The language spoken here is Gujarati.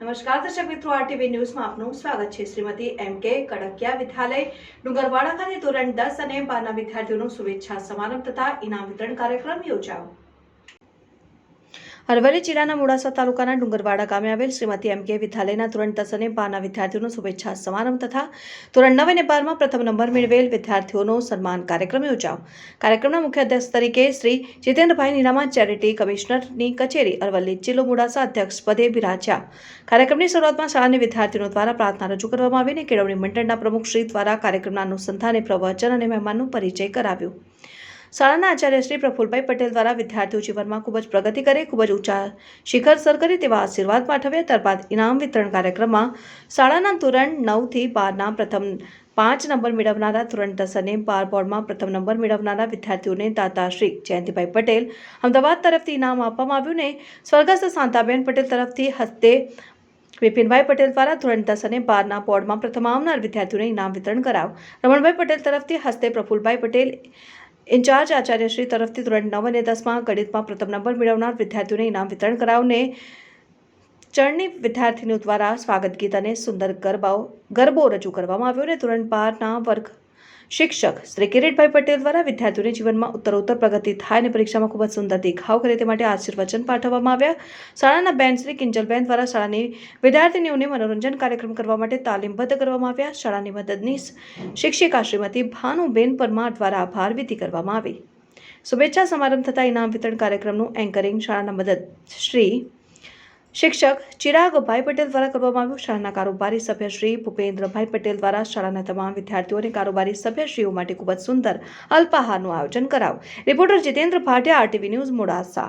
નમસ્કાર, દર્શક મિત્રો આરટીવી ન્યૂઝમાં આપનું સ્વાગત છે. શ્રીમતી એમ કે કડકિયા વિદ્યાલય, ડુંગરવાડા ખાતે ધોરણ દસ અને બારના વિદ્યાર્થીઓનો શુભેચ્છા સમારંભ તથા ઇનામ વિતરણ કાર્યક્રમ યોજાયો. અરવલ્લી જિલ્લાના મોડાસા તાલુકાના ડુંગરવાડા ગામે આવેલ શ્રીમતી એમ કે વિદ્યાલયના ધોરણ દસ અને બારના વિદ્યાર્થીઓનો શુભેચ્છા સમારંભ તથા ધોરણ નવ અને બારમાં પ્રથમ નંબર મેળવેલ વિદ્યાર્થીઓનો સન્માન કાર્યક્રમ યોજાયો. કાર્યક્રમના મુખ્ય અધ્યક્ષ તરીકે શ્રી જીતેન્દ્રભાઈ નીનામા, ચેરિટી કમિશનરની કચેરી અરવલ્લી જિલ્લો મોડાસા અધ્યક્ષ પદે બિરાજ્યા. કાર્યક્રમની શરૂઆતમાં શાળાની વિદ્યાર્થીઓ દ્વારા પ્રાર્થના રજૂ કરવામાં આવી અને કેળવણી મંડળના પ્રમુખ શ્રી દ્વારા કાર્યક્રમના અનુસંધાને પ્રવચન અને મહેમાનનો પરિચય કરાવ્યો. શાળાના આચાર્ય શ્રી પ્રફુલભાઈ પટેલ દ્વારા વિદ્યાર્થીઓ જીવનમાં ખૂબ જ પ્રગતિ કરે, ખૂબ જ ઊંચા શિખર સર કરે તેવા આશીર્વાદ પાઠવ્યા. ત્યારબાદ ઇનામ વિતરણ કાર્યક્રમમાં શાળાના ધોરણ નવથી બારના પ્રથમ પાંચ નંબર મેળવનારા ધોરણ દસ અને બાર બોર્ડમાં પ્રથમ નંબર મેળવનારા વિદ્યાર્થીઓને દાતાશ્રી જયંતિભાઈ પટેલ અમદાવાદ તરફથી ઇનામ આપવામાં આવ્યું ને સ્વર્ગસ્થ શાંતાબેન પટેલ તરફથી હસ્તે વિપિનભાઈ પટેલ દ્વારા ધોરણ દસ અને બારના બોર્ડમાં પ્રથમ આવનાર વિદ્યાર્થીઓને ઇનામ વિતરણ કરાવ. રમણભાઈ પટેલ તરફથી હસ્તે પ્રફુલભાઈ પટેલ ઇન્ચાર્જ આચાર્યશ્રી તરફથી ધોરણ નવ અને દસમાં ગણિતમાં પ્રથમ નંબર મેળવનાર વિદ્યાર્થીઓને ઇનામ વિતરણ કરાવને ચરણી વિદ્યાર્થીનીઓ દ્વારા સ્વાગત ગીત અને સુંદર ગરબાઓ ગરબો રજૂ કરવામાં આવ્યો અને ધોરણ બારના વર્ગ શિક્ષક શ્રી કિરીટભાઈ પટેલ દ્વારા વિદ્યાર્થીઓને જીવનમાં ઉત્તરોત્તર પ્રગતિ થાય અને પરીક્ષામાં ખૂબ જ સુંદર દેખાવ કરે તે માટે આશીર્વચન પાઠવવામાં આવ્યા. શાળાના બેન શ્રી કિંજલબેન દ્વારા શાળાની વિદ્યાર્થીનીઓને મનોરંજન કાર્યક્રમ કરવા માટે તાલીમબદ્ધ કરવામાં આવ્યા. શાળાની મદદનીશ શિક્ષિકા શ્રીમતી ભાનુબેન પરમાર દ્વારા આભાર વિધિ કરવામાં આવી. શુભેચ્છા સમારંભ થતાં ઇનામ વિતરણ કાર્યક્રમનું એન્કરિંગ શાળાના મદદ શ્રી શિક્ષક ચિરાગભાઈ પટેલ દ્વારા કરવામાં આવ્યું શાળાના કારોબારી સભ્ય શ્રી ભૂપેન્દ્રભાઈ પટેલ દ્વારા શાળાના તમામ વિદ્યાર્થીઓ અને કારોબારી સભ્યશ્રીઓ માટે ખૂબ જ સુંદર અલ્પાહારનું આયોજન કરાવ reporter Jitendra Bhatia, RTV news, Modasa.